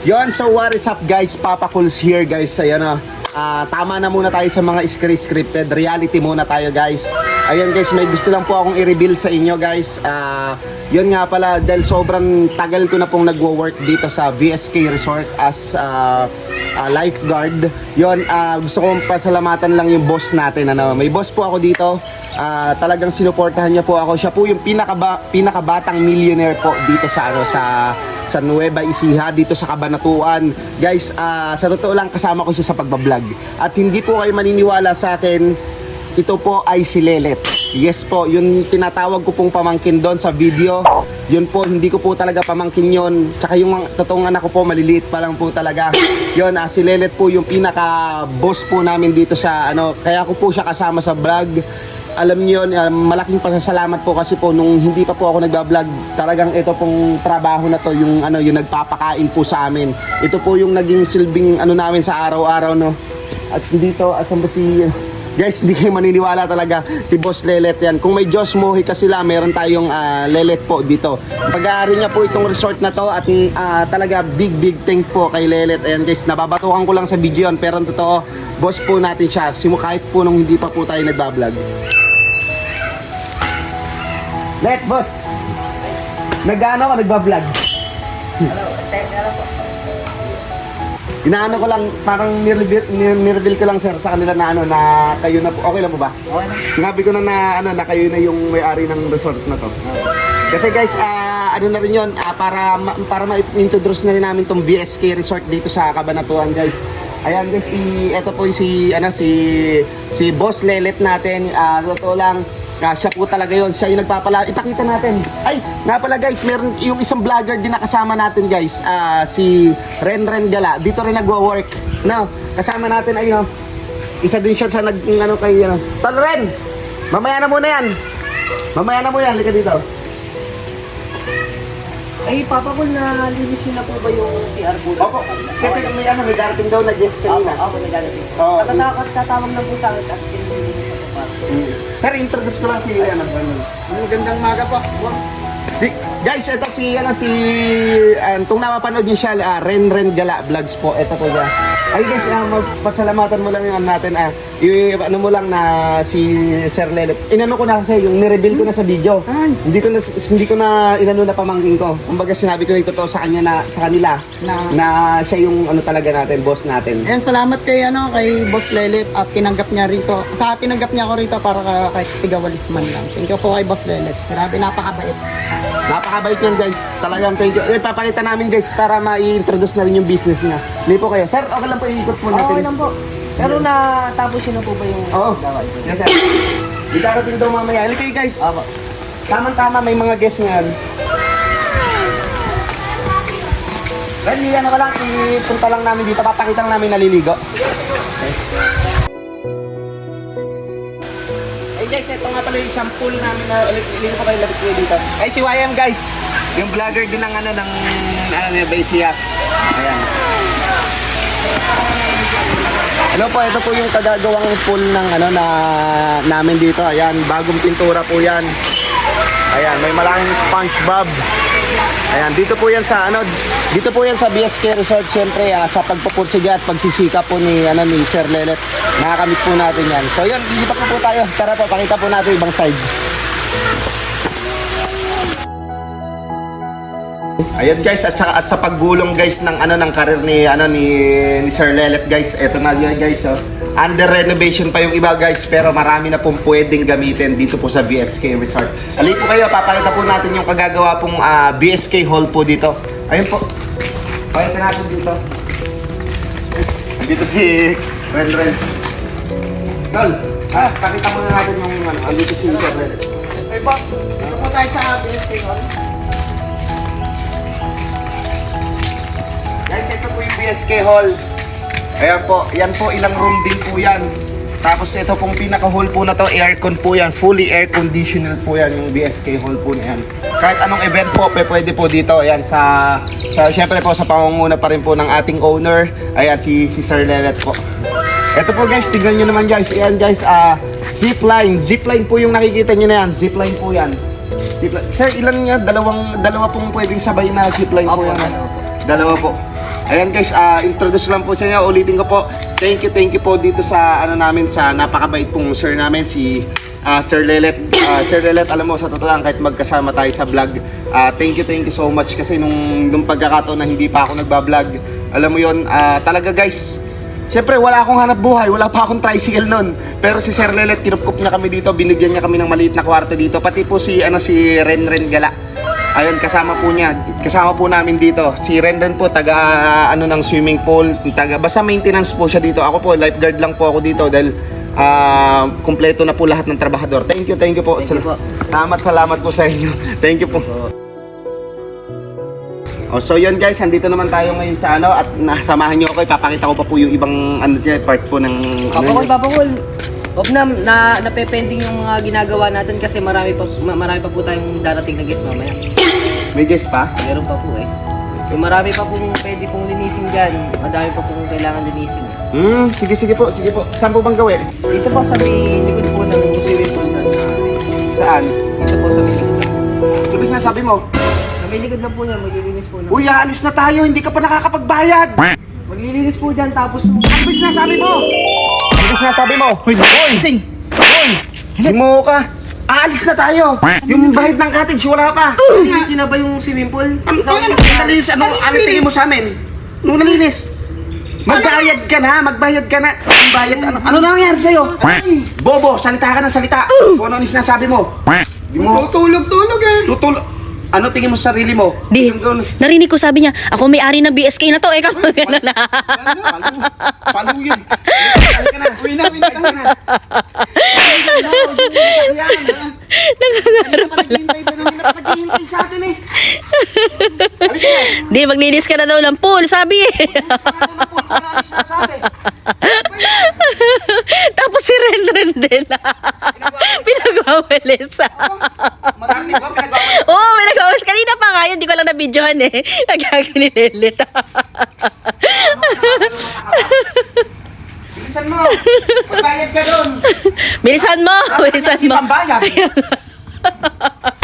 Yon, so what is up guys? Papa Cools here guys. Ayan na. Ah, tama na muna tayo sa mga script- scripted. Reality muna tayo guys. Ayan guys, may gusto lang po akong i-reveal sa inyo guys. Ah, yun nga pala, dahil sobrang tagal ko na pong nagwo-work dito sa VSK Resort as ah, ah, lifeguard. Yon, ah, gusto kong pasalamatan lang yung boss natin. Ano. May boss po ako dito. Ah, talagang sinuportahan niya po ako. Siya po yung pinakaba, pinakabatang millionaire po dito sa ano sa sa Nueva Ecija dito sa Cabanatuan. Guys, ah, sa totoo lang kasama ko siya sa pagbablog. At hindi po kayo maniniwala sa akin, ito po ay si Lelet. Yes po, yun tinatawag ko pong pamangkin doon sa video. Yun po, hindi ko po talaga pamangkin yon. Tsaka yung totoong anak ko po, maliliit pa lang po talaga. Yun, ah, si Lelet po yung pinaka-boss po namin dito sa ano. Kaya ko po siya kasama sa vlog alam niyo yun, uh, malaking pasasalamat po kasi po nung hindi pa po ako nagba-vlog, talagang ito pong trabaho na to, yung ano, yung nagpapakain po sa amin. Ito po yung naging silbing ano namin sa araw-araw no. At dito, at saan si Guys, hindi kayo maniniwala talaga si Boss Lelet yan. Kung may Diyos Mohi kasi sila, meron tayong ah, Lelet po dito. Pag-aari niya po itong resort na to at ah, talaga big big thank po kay Lelet. Ayan guys, nababatukan ko lang sa video yan. Pero totoo, boss po natin siya. Kahit po nung hindi pa po tayo nagbablog. Let, boss. Nag-ano ka, nagbablog. Inaano ko lang, parang nireveal, nireveal ko lang sir sa kanila na ano, na kayo na po, okay lang po ba? Okay. Sinabi ko na na, ano, na kayo na yung may-ari ng resort na to. Kasi guys, ah, ano na rin yun, ah, para, ma- para ma-introduce na rin namin tong BSK Resort dito sa Cabanatuan guys. Ayan guys, i, ito po si, ano, si, si Boss Lelet natin. Ah, totoo lang, Siya po talaga yon siya yung nagpapala. Ipakita natin. Ay nga pala guys meron yung isang vlogger din nakasama natin guys. Ah, si Ren Ren Gala. Dito rin nagwo-work no? Kasama natin ay no isa din siya sa nag ano kay ano. Tol Ren mamaya na muna yan. Mamaya na muna yan. Halika dito. Ay, Papa ko na linis nyo na po ba yung TR po? Opo, kasi may ano, may darating daw na guest Opo, kanina. opo, naglalagay. Oo. Natatakot, tatawag na po sa akin at Papa. Pero introduce ko lang si ano, ano. Magandang maga po, boss. Guys, ito si ano si um, kung napapanood niyo siya ah, Ren Ren Gala Vlogs po. Ito po siya. Ay guys, ah, pasalamatan mo lang yung ano natin ah. i- ano mo lang na si Sir Lelet. Inano ko na kasi yung ni-reveal ko na sa video. Hindi ko na hindi ko na inano na pamangkin ko. Kumbaga sinabi ko na totoo sa kanya na sa kanila Na- na siya yung ano talaga natin, boss natin. Ayan, salamat kay ano kay Boss Lelet at tinanggap niya rito. Saka tinanggap niya ako rito para ka, kahit tigawalis man lang. Thank you po kay Boss Lelet. Grabe, napakabait. Napakabait yan guys. Talagang thank you. Eh, papakita namin guys para ma-introduce na rin yung business niya. Hindi po kayo. Sir, okay lang po iikot po natin. Okay lang po. Pero natapos yun na po ba yung Oo. gawin? Yes, sir. Di darating daw mamaya. Halika kayo guys. Opo. Tamang-tama, may mga guests nga. Dahil ano ka lang, ipunta lang namin dito. Papakita lang namin naliligo. Yung isang pool namin na ililigo ko kayo labit kayo dito. Ay si YM guys. Yung vlogger din ng ano ng ano niya Basia. Ayan. Ano po, ito po yung kagagawang pool ng ano na namin dito. Ayan, bagong pintura po 'yan. Ayan, may malaking SpongeBob. Ayan, dito po 'yan sa ano, dito po 'yan sa BSK Resort syempre ah, sa pagpupursiga at pagsisika po ni ano ni Sir Lelet. Nakakamit po natin 'yan. So 'yun, dito po po tayo. Tara po, pakita po natin ibang side. Ayan guys at sa at sa paggulong guys ng ano ng karir ni ano ni, ni Sir Lelet guys. Eto na yun guys oh. Under renovation pa yung iba guys pero marami na pong pwedeng gamitin dito po sa BSK Resort. Halika po kayo, papakita po natin yung kagagawa pong ah, BSK Hall po dito. Ayun po. Pakita natin dito. Dito si Ren Ren. Tol, ah, pakita muna natin yung ano, andito si Sir Lelet. Hey boss, dito tayo sa BSK Hall. BSK Hall. Ayan po, yan po, ilang room din po yan. Tapos ito pong pinaka-hall po na to, aircon po yan. Fully air conditional po yan yung BSK Hall po na yan. Kahit anong event po, pe, pwede po dito. Ayan, sa, sa, syempre po sa pangunguna pa rin po ng ating owner. Ayan, si, si Sir Lelet po. Ito po guys, tignan nyo naman guys. Ayan guys, ah, zipline. Zipline po yung nakikita nyo na yan. Zipline po yan. Zipline. Sir, ilan nga? Dalawang, dalawa pong pwedeng sabay na zipline po yan. dalawa po. Ayan guys, ah, introduce lang po sa inyo. Ulitin ko po. Thank you, thank you po dito sa ano namin sa napakabait pong sir namin si ah, Sir Lelet. Ah, sir Lelet, alam mo sa totoo lang kahit magkasama tayo sa vlog. ah, thank you, thank you so much kasi nung nung pagkakataon na hindi pa ako nagba-vlog. Alam mo 'yon, ah, talaga guys. Siyempre, wala akong hanap buhay, wala pa akong tricycle nun. Pero si Sir Lelet, kinupkup niya kami dito, binigyan niya kami ng maliit na kwarto dito. Pati po si, ano, si Ren Ren Gala. Ayun, kasama po niya. Kasama po namin dito. Si Ren Ren po, taga, ano, ng swimming pool. Taga, basta maintenance po siya dito. Ako po, lifeguard lang po ako dito dahil ah, kumpleto na po lahat ng trabahador. Thank you, thank you po. Thank you po. Salamat, salamat po sa inyo. Thank you po. Oh, so yun guys, andito naman tayo ngayon sa ano at nasamahan niyo ako, ipapakita ko pa po yung ibang ano dyan, part po ng ano Papakul, yun. papakul. Huwag na, na, napepending yung mga ginagawa natin kasi marami pa, ma- marami pa po tayong darating na guest mamaya. May guess pa? Meron pa po eh. Yung marami pa pong pwede pong linisin dyan. Madami pa pong kailangan linisin. Hmm, sige sige po, sige po. Saan po bang gawin? Dito po sa may likod po ng swimming pool na Saan? Dito po sa may likod. Ano na sabi mo? Sa may likod lang po niya, maglilinis po na. Uy, aalis na tayo, hindi ka pa nakakapagbayad. Maglilinis po dyan tapos. Ano ba sinasabi mo? Ano ba sinasabi mo? Hoy, hoy! Sing! Hoy! Hindi mo ka. Aalis na tayo. Yung bahid ng cottage, wala pa. Linisin na ba yung swimming pool? Ano ano nalinis? Ano ano tingin mo sa amin? Nung nalinis? Magbayad ka na, magbayad ka na. Ang bayad, ano, ano na nangyari sa'yo? Ay, Bobo, salita ka ng salita. Kung ano ang sinasabi mo. Di mo, Tulog-tulog eh! tutul... Ano tingin mo sa sarili mo? Di, narinig ko sabi niya, ako may-ari ng BSK na to, ikaw magana na. Palu, palu yun. Halika na. Uwi na, uwi na. Halika na. Naghihintay sa atin eh. Di, maglinis ka na daw ng pool, sabi eh. Tapos si Ren Ren din. Pinagwawalis. Marami ba pinagawa? Oo, oh, pinagwawalis. Kanina pa nga yun, di ko lang na-videohan eh. Nagkakaroon ni Lelit. Bilisan mo. Magbayad ka doon. Bilisan mo, bilisan Kasi mo. pambayad.